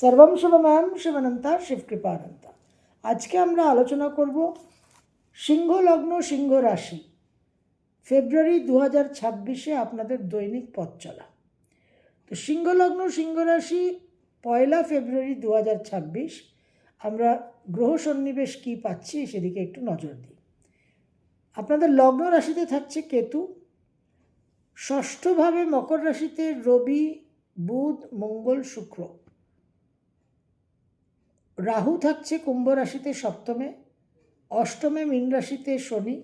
সর্বম শুভময়ম শিবানন্তা শিবকৃপানন্তা। আজকে আমরা আলোচনা করব সিংহ লগ্ন সিংহ রাশি ফেব্রুয়ারি দু হাজার ছাব্বিশে আপনাদের দৈনিক পথ চলা। তো সিংহ লগ্ন সিংহ রাশি পয়লা ফেব্রুয়ারি দু হাজার ছাব্বিশ। আমরা গ্রহ সন্নিবেশ কী পাচ্ছি সেদিকে একটু নজর দিই। আপনাদের লগ্ন রাশিতে থাকছে কেতু। ষষ্ঠভাবে মকর রাশিতে রবি, বুধ, মঙ্গল, শুক্র। রাহু থাকছে কুম্ভ রাশিতে সপ্তমে, অষ্টমে মীন রাশিতে শনি,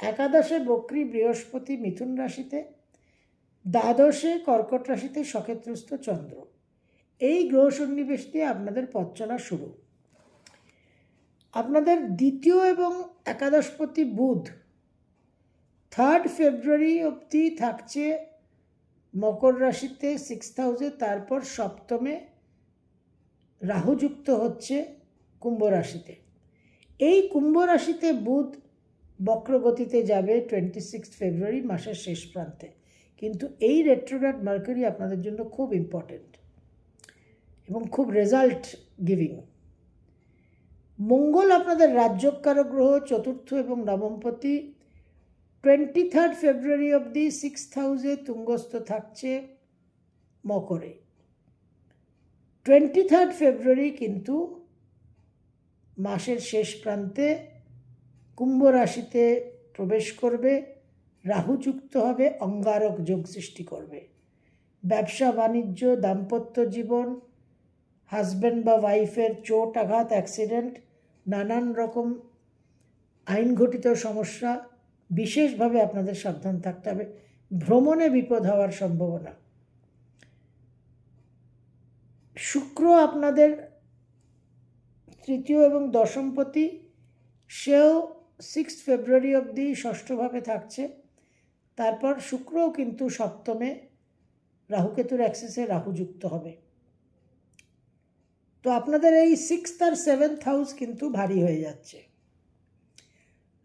একাদশে বক্রী বৃহস্পতি মিথুন রাশিতে, দ্বাদশে কর্কট রাশিতে সক্ষেত্রস্থ চন্দ্র। এই গ্রহ সন্নিবেশ দিয়ে আপনাদের পথ চলা শুরু। আপনাদের দ্বিতীয় এবং একাদশপতি বুধ থার্ড ফেব্রুয়ারি অবধি থাকছে মকর রাশিতে সিক্স হাউসে তারপর সপ্তমে রাহুযুক্ত হচ্ছে কুম্ভ রাশিতে। এই কুম্ভ রাশিতে বুধ বক্রগতিতে যাবে টোয়েন্টি সিক্স ফেব্রুয়ারি মাসের শেষ প্রান্তে। কিন্তু এই রেট্রোগ্রাড মার্কারি আপনাদের জন্য খুব ইম্পর্টেন্ট এবং খুব রেজাল্ট গিভিং মঙ্গল আপনাদের রাজ্যকারক গ্রহ, চতুর্থ এবং নবমপতি। টোয়েন্টি থার্ড ফেব্রুয়ারি অবধি সিক্স হাউসে তুঙ্গস্থ থাকছে মকরে। টোয়েন্টি থার্ড ফেব্রুয়ারি কিন্তু মাসের শেষ প্রান্তে কুম্ভ রাশিতে প্রবেশ করবে, রাহু যুক্ত হবে, অঙ্গারক যোগ সৃষ্টি করবে। ব্যবসা, বাণিজ্য, দাম্পত্য জীবন, হাজব্যান্ড বা ওয়াইফের চোট, আঘাত, অ্যাক্সিডেন্ট, নানান রকম আইনঘটিত সমস্যা বিশেষভাবে আপনাদের সাবধান থাকতে হবে। ভ্রমণে বিপদ হওয়ার সম্ভাবনা। শুক্র আপনাদের তৃতীয় এবং দশমপতি সেও সিক্স ফেব্রুয়ারি অবধি ষষ্ঠভাবে থাকছে। তারপর শুক্রও কিন্তু সপ্তমে রাহুকেতুর অ্যাক্সেসে রাহু যুক্ত হবে। তো আপনাদের এই সিক্সথ আর সেভেন্থ হাউস কিন্তু ভারী হয়ে যাচ্ছে।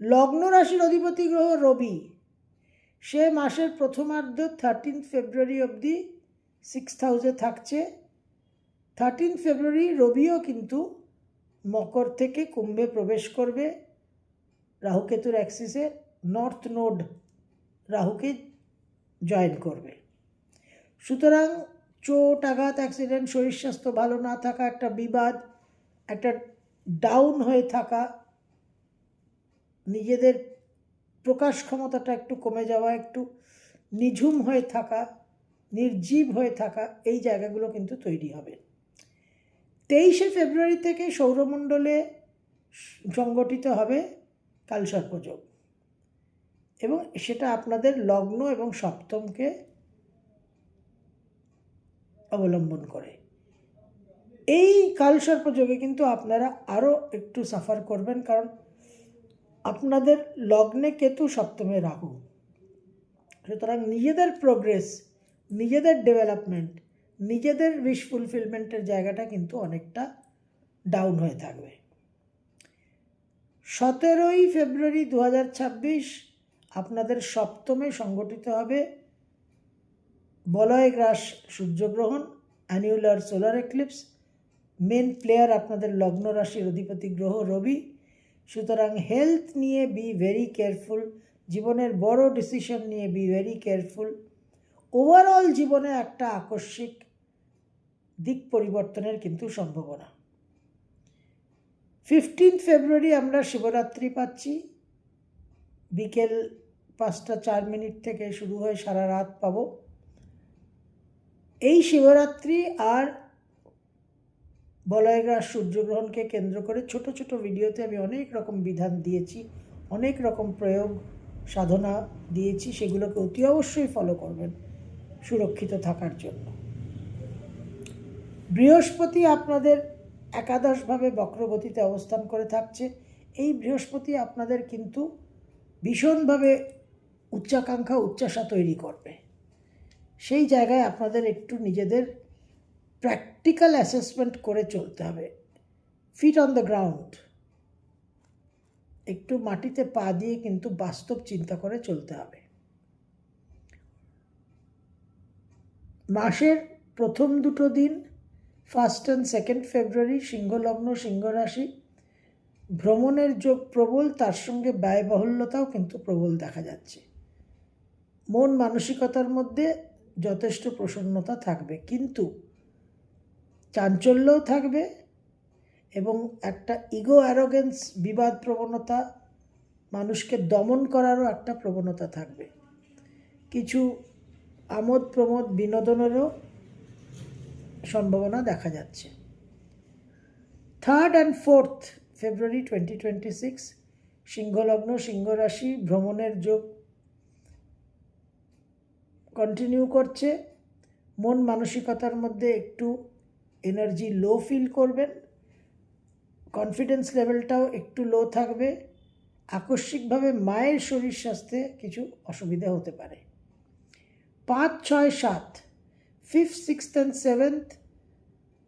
লগ্ন রাশির অধিপতি গ্রহ রবি। সে মাসের প্রথমার্ধ থার্টিন ফেব্রুয়ারি অবধি সিক্স হাউসে থাকছে। থার্টিন ফেব্রুয়ারি রবিও কিন্তু মকর থেকে কুম্ভে প্রবেশ করবে। রাহুকেতুর অ্যাক্সিসে নর্থ নোড রাহুকে জয়েন করবে। সুতরাং চোট আঘাত অ্যাক্সিডেন্ট শরীর স্বাস্থ্য ভালো না থাকা, একটা বিবাদ, একটা ডাউন হয়ে থাকা, নিজেদের প্রকাশ ক্ষমতাটা একটু কমে যাওয়া, একটু নিঝুম হয়ে থাকা, নির্জীব হয়ে থাকা, এই জায়গাগুলো কিন্তু তৈরি হবে। তেইশে ফেব্রুয়ারি থেকে সৌরমণ্ডলে সংগঠিত হবে কালসর্পযোগ এবং সেটা আপনাদের লগ্ন এবং সপ্তমকে অবলম্বন করে। এই কালসর্পযোগে কিন্তু আপনারা আরও একটু সাফার করবেন, কারণ আপনাদের লগ্নে কেতু সপ্তমে রাহু। সুতরাং নিজেদের প্রোগ্রেস নিজেদের ডেভেলপমেন্ট নিজেদের উইশ ফুলফিলমেন্টের জায়গাটা কিন্তু অনেকটা ডাউন হয়ে থাকবে। সতেরোই ফেব্রুয়ারি দু হাজার ছাব্বিশ আপনাদের সপ্তমে সংগঠিত হবে বলয় গ্রাস সূর্যগ্রহণ annular solar eclipse main player আপনাদের লগ্ন রাশির অধিপতি গ্রহ রবি। সুতরাং হেলথ নিয়ে বি ভেরি কেয়ারফুল জীবনের বড় ডিসিশন নিয়ে বি ভেরি কেয়ারফুল ওভারঅল জীবনে একটা আকস্মিক দিক পরিবর্তনের কিন্তু সম্ভাবনা। ফিফটিন ফেব্রুয়ারি আমরা শিবরাত্রি পাচ্ছি। বিকেল পাঁচটা চার মিনিট থেকে শুরু হয়ে সারা রাত পাবো। এই শিবরাত্রি আর বলয়গ্রাস সূর্যগ্রহণকে কেন্দ্র করে ছোট ছোট ভিডিওতে আমি অনেক রকম বিধান দিয়েছি, অনেক রকম প্রয়োগ, সাধনা দিয়েছি, সেগুলোকে অতি অবশ্যই ফলো করবেন সুরক্ষিত থাকার জন্য। বৃহস্পতি আপনাদের একাদশভাবে বক্রগতিতে অবস্থান করে থাকছে। এই বৃহস্পতি আপনাদের কিন্তু ভীষণভাবে উচ্চাকাঙ্ক্ষা উচ্চাসা তৈরি করবে। সেই জায়গায় আপনাদের একটু নিজেদের প্র্যাকটিক্যাল অ্যাসেসমেন্ট করে চলতে হবে। ফিট অন দ্য গ্রাউন্ড একটু মাটিতে পা দিয়ে কিন্তু বাস্তব চিন্তা করে চলতে হবে। মাসের প্রথম দুটো দিন ফার্স্ট অ্যান্ড সেকেন্ড ফেব্রুয়ারি সিংহলগ্ন সিংহ রাশি ভ্রমণের যোগ প্রবল, তার সঙ্গে ব্যয়বহুল্যতাও কিন্তু প্রবল দেখা যাচ্ছে। মন মানসিকতার মধ্যে যথেষ্ট প্রসন্নতা থাকবে, কিন্তু চাঞ্চল্যও থাকবে এবং একটা ইগো অ্যারোগেন্স বিবাদ প্রবণতা, মানুষকে দমন করারও একটা প্রবণতা থাকবে। কিছু আমোদ প্রমোদ বিনোদনেরও সম্ভাবনা দেখা যাচ্ছে। Third and fourth February twenty twenty six সিংহলগ্ন সিংহ রাশি ভ্রমণের যোগ কন্টিনিউ করছে। মন মানসিকতার মধ্যে একটু এনার্জি লো ফিল করবেন। কনফিডেন্স লেভেলটাও একটু লো থাকবে। আকস্মিকভাবে মায়ের শরীর স্বাস্থ্যে কিছু অসুবিধা হতে পারে। পাঁচ, ছয়, সাত ফিফথ সিক্সথ অ্যান্ড সেভেন্থ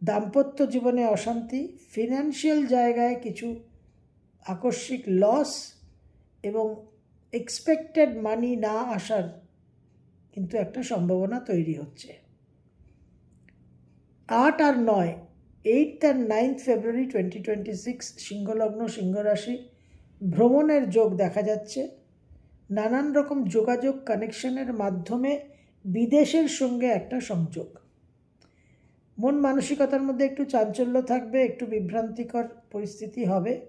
দাম্পত্য জীবনে অশান্তি ফিনান্সিয়াল জায়গায় কিছু আকস্মিক লস এবং এক্সপেক্টেড মানি না আসার কিন্তু একটা সম্ভাবনা তৈরি হচ্ছে। আট আর নয় eight and ninth February twenty twenty six সিংহলগ্ন সিংহরাশি, ভ্রমণের যোগ দেখা যাচ্ছে। নানান রকম যোগাযোগ কানেকশনের মাধ্যমে বিদেশের সঙ্গে একটা সংযোগ। মন মানসিকতার মধ্যে একটু চাঞ্চল্য থাকবে, একটু বিভ্রান্তিকর পরিস্থিতি হবে।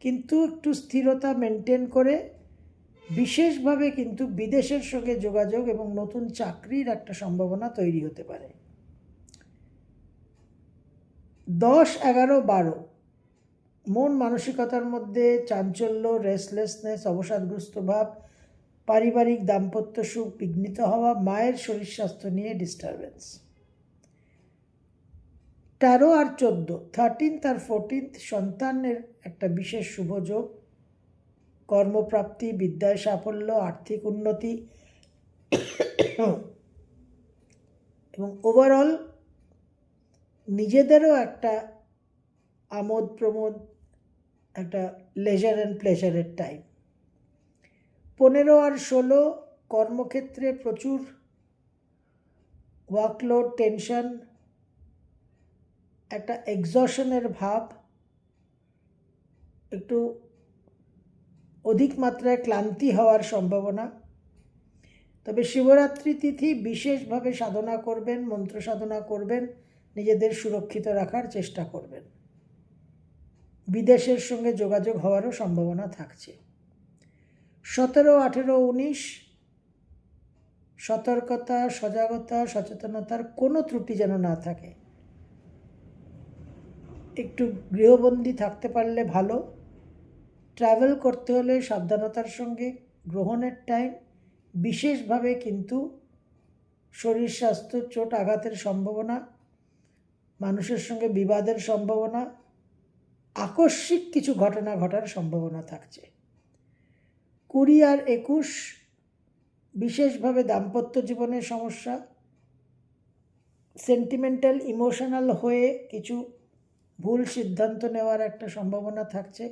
কিন্তু একটু স্থিরতা মেনটেন করে বিশেষভাবে কিন্তু বিদেশের সঙ্গে যোগাযোগ এবং নতুন চাকরির একটা সম্ভাবনা তৈরি হতে পারে। দশ, এগারো, বারো। মন মানসিকতার মধ্যে চাঞ্চল্য রেসলেসনেস অবসাদগ্রস্ত ভাব পারিবারিক দাম্পত্য সুখ বিঘ্নিত হওয়া, মায়ের শরীর স্বাস্থ্য নিয়ে ডিস্টারবেন্স তেরো আর চোদ্দ থার্টিনথ আর ফোরটিন্থ সন্তানের একটা বিশেষ শুভযোগ কর্মপ্রাপ্তি, বিদ্যায় সাফল্য, আর্থিক উন্নতি। এবং ওভারঅল নিজেদেরও একটা আমোদ প্রমোদ একটা লেজার অ্যান্ড প্লেজারের টাইম পনেরো আর ষোলো কর্মক্ষেত্রে প্রচুর ওয়ার্কলোড টেনশন একটা এক্সশনের ভাব, একটু অধিক মাত্রায় ক্লান্তি হওয়ার সম্ভাবনা। তবে শিবরাত্রি তিথি বিশেষভাবে সাধনা করবেন, মন্ত্র সাধনা করবেন, নিজেদের সুরক্ষিত রাখার চেষ্টা করবেন। বিদেশের সঙ্গে যোগাযোগ হওয়ারও সম্ভাবনা থাকছে। সতেরো, আঠেরো, উনিশ, সতর্কতা, সজাগতা, সচেতনতার কোনো ত্রুটি যেন না থাকে। একটু গৃহবন্দী থাকতে পারলে ভালো। ট্রাভেল করতে হলে সাবধানতার সঙ্গে গ্রহণের টাইম। বিশেষভাবে কিন্তু শরীর স্বাস্থ্য চোট আঘাতের সম্ভাবনা, মানুষের সঙ্গে বিবাদের সম্ভাবনা, আকস্মিক কিছু ঘটনা ঘটার সম্ভাবনা থাকছে। কুড়ি আর একুশ, বিশেষভাবে দাম্পত্য জীবনের সমস্যা সেন্টিমেন্টাল ইমোশনাল হয়ে কিছু ভুল সিদ্ধান্ত নেওয়ার একটা সম্ভাবনা থাকছে।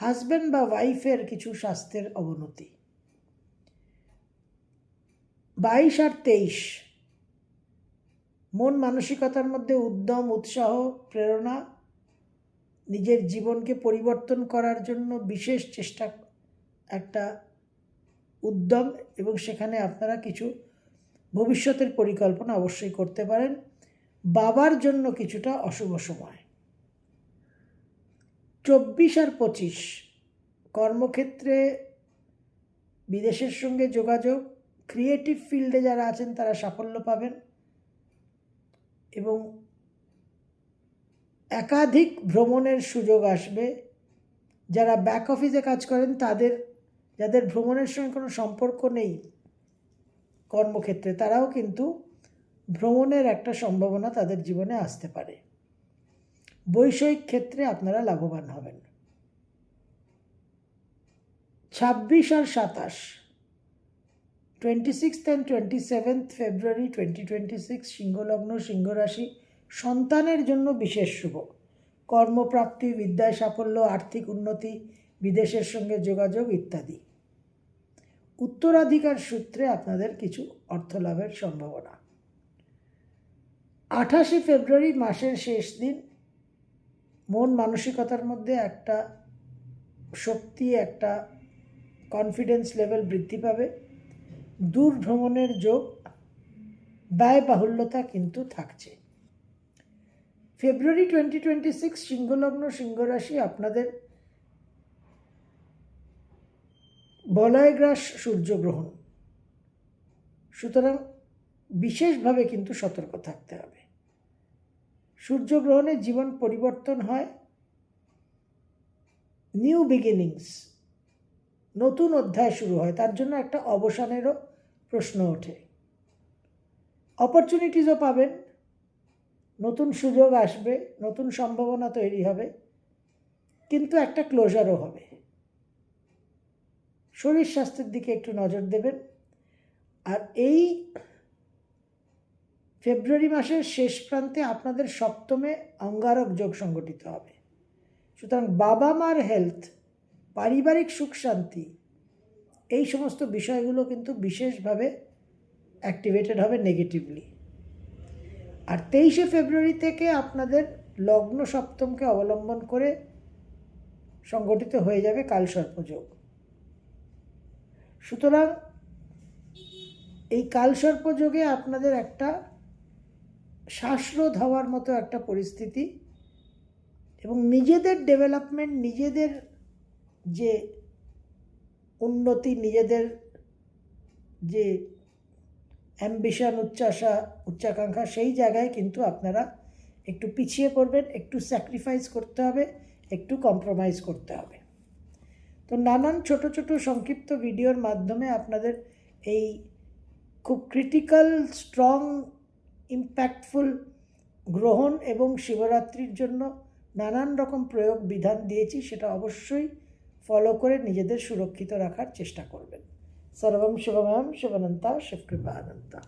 হাজব্যান্ড বা ওয়াইফের কিছু স্বাস্থ্যের অবনতি। বাইশ আর তেইশ, মন মানসিকতার মধ্যে উদ্যম, উৎসাহ, প্রেরণা, নিজের জীবনকে পরিবর্তন করার জন্য বিশেষ চেষ্টা একটা উদ্যম এবং সেখানে আপনারা কিছু ভবিষ্যতের পরিকল্পনা অবশ্যই করতে পারেন। বাবার জন্য কিছুটা অশুভ সময়। চব্বিশ আর পঁচিশ কর্মক্ষেত্রে বিদেশের সঙ্গে যোগাযোগ ক্রিয়েটিভ ফিল্ডে যারা আছেন তারা সাফল্য পাবেন এবং একাধিক ভ্রমণের সুযোগ আসবে। যারা ব্যাক অফিসে কাজ করেন তাদের যাদের ভ্রমণের সঙ্গে কোনো সম্পর্ক নেই কর্মক্ষেত্রে, তারাও কিন্তু ভ্রমণের একটা সম্ভাবনা তাদের জীবনে আসতে পারে। বৈষয়িক ক্ষেত্রে আপনারা লাভবান হবেন। ছাব্বিশ আর সাতাশ twenty sixth and twenty seventh February twenty twenty six সিংহলগ্ন, সিংহরাশি, সন্তানের জন্য বিশেষ শুভ। কর্মপ্রাপ্তি, বিদ্যায় সাফল্য, আর্থিক উন্নতি বিদেশের সঙ্গে যোগাযোগ ইত্যাদি। উত্তরাধিকার সূত্রে আপনাদের কিছু অর্থ লাভের সম্ভাবনা। আঠাশে ফেব্রুয়ারি মাসের শেষ দিন, মন মানসিকতার মধ্যে একটা শক্তি, একটা কনফিডেন্স লেভেল বৃদ্ধি পাবে। দূর ভ্রমণের যোগ, ব্যয়বাহুল্যতা কিন্তু থাকছে। ফেব্রুয়ারি টোয়েন্টি টোয়েন্টি সিক্স সিংহলগ্ন সিংহরাশি আপনাদের বলয়গ্রাস সূর্যগ্রহণ। সুতরাং বিশেষভাবে কিন্তু সতর্ক থাকতে হবে। সূর্যগ্রহণে জীবন পরিবর্তন হয়। New beginnings. নতুন অধ্যায় শুরু হয়। তার জন্য একটা অবসানেরও প্রশ্ন ওঠে। অপরচুনিটিসও পাবেন। নতুন সুযোগ আসবে, নতুন সম্ভাবনা তৈরি হবে। কিন্তু একটা ক্লোজারও হবে। শরীর স্বাস্থ্যের দিকে একটু নজর দেবেন। আর এই ফেব্রুয়ারি মাসের শেষ প্রান্তে আপনাদের সপ্তমে অঙ্গারক যোগ সংগঠিত হবে। সুতরাং বাবা মার হেলথ পারিবারিক সুখ শান্তি, এই সমস্ত বিষয়গুলো কিন্তু বিশেষভাবে অ্যাক্টিভেটেড হবে নেগেটিভলি আর তেইশে ফেব্রুয়ারি থেকে আপনাদের লগ্ন সপ্তমকে অবলম্বন করে সংগঠিত হয়ে যাবে কালসর্পযোগ সুতরাং এই কালসর্পযোগে আপনাদের একটা শ্বাসরোধ হওয়ার মতো একটা পরিস্থিতি এবং নিজেদের ডেভেলপমেন্ট, নিজেদের যে উন্নতি, নিজেদের যে অ্যাম্বিশন, উচ্চাশা, উচ্চাকাঙ্ক্ষা সেই জায়গায় কিন্তু আপনারা একটু পিছিয়ে পড়বেন, একটু স্যাক্রিফাইস করতে হবে, একটু কম্প্রোমাইজ করতে হবে। তো নানান ছোট ছোট সংক্ষিপ্ত ভিডিওর মাধ্যমে আপনাদের এই খুব ক্রিটিক্যাল স্ট্রং ইম্প্যাক্টফুল গ্রহণ এবং শিবরাত্রির জন্য নানান রকম প্রয়োগ বিধান দিয়েছি, সেটা অবশ্যই ফলো করে নিজেদের সুরক্ষিত রাখার চেষ্টা করবেন। সর্বম শিবময়ম শিবানন্তা শিবকৃপা অনন্তা